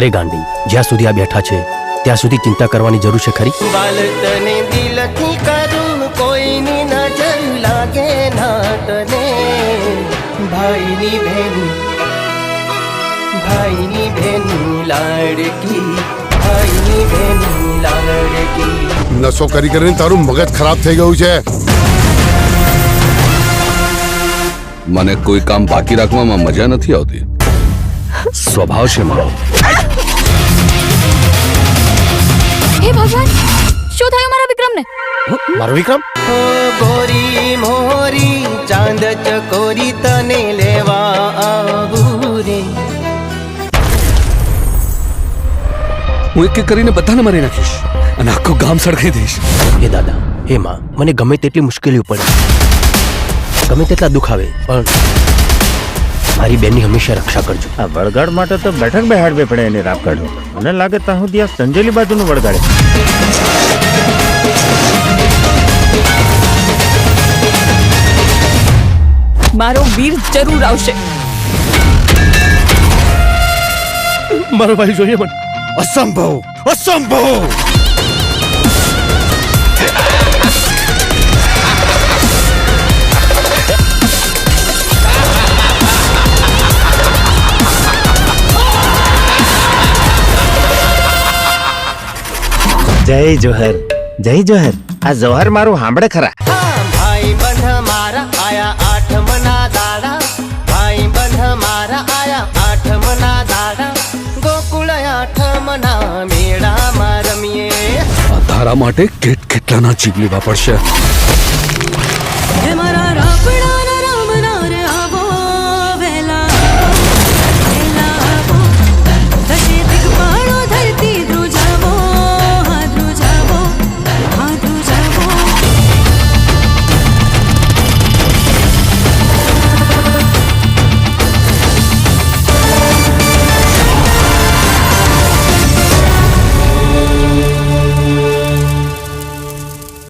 અરે ગાંડી જ્યાં સુધી આ બેઠા છે ત્યાં સુધી ચિંતા કરવાની જરૂર છે ખરી? બાળતને દિલથી કરું કોઈની નજર લાગે ના તને ભાઈની બહેન ભાઈની બહેન લાડકી ભાઈની બહેન લાડકી. નશો કરી કરીને તારું મગજ ખરાબ થઈ ગયું છે. મને કોઈ કામ બાકી રાખવામાં મજા નથી આવતી. સ્વભાવ છે મારો હે ભગવાન શું થયું મારા વિક્રમને મારો વિક્રમ ગોરી મોરી ચાંદ ચકોરી તને લેવા આવું રે હું એક એક કરીને બધાને મારી નાખીશ અને આખું ગામ સળગાઈ દઈશ હે દાદા હે માં મને ગમે તેટલી મુશ્કેલીઓ પડે ગમે તેટલા દુઃખ આવે પણ મારી બેનની હંમેશા રક્ષા કરજો. આ વળગાડ માટે તો બેઠક બેહાડવી પડે એને રાપ કાઢો. મને લાગે ત્યાં સુધી આ સંજેલી બાજુનું વળગાડે. મારો વીર જરૂર આવશે. મારો ભાઈ જોઈએ મને. અસંભવ અસંભવ! જય જોહર. જય જોહર. આ જોહર મારું સાંભળે ખરા. ભાઈ બંધ મારા આયા આઠમના દાડા. ભાઈ બંધ મારા આયા આઠમના દાડા. ગોકુળ આઠમના મેળામાં રમીએ. તારા માટે કેટ કેટલાના જીવ લેવા પડશે